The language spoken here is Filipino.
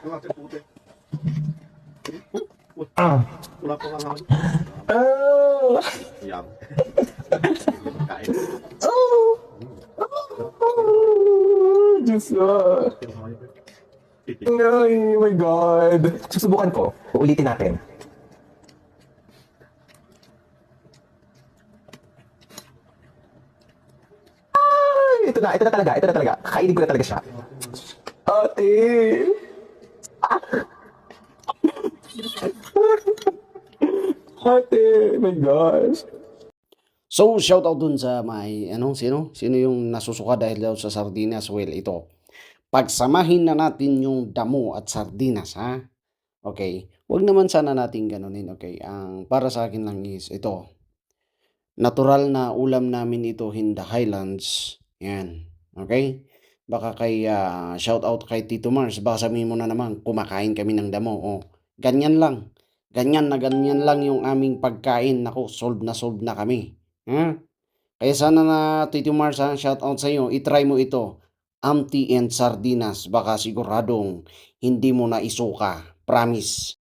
Yung ating puti. Ah. Wala pa. Ah. Yum. Makain. Oh. Oh. Ay, oh my God. Susubukan ko. Uulitin natin. Ay, ito na, ito na talaga, ito na talaga. Kakainin ko na talaga siya. Ate! Ate, my gosh. So, shout out dun sa may, ano, sino? Sino yung nasusuka dahil daw sa sardinas? Well, ito. Pagsamahin na natin yung damo at sardinas, ha? Okay. Huwag naman sana natin ganunin, okay? Ang para sa akin lang is ito. Natural na ulam namin ito in the Highlands. Yan. Okay? Baka kay, ah, shout out kay Tito Mars. Baka sabihin mo na naman, kumakain kami ng damo. Oh, ganyan lang. Ganyan na ganyan lang yung aming pagkain. Naku, solve na solve na kami. Ha? Kaya sana na Tito Mars, ha, shout out sa iyo. I-try mo ito. Amti and sardinas. Baka siguradong hindi mo na isuka. Promise.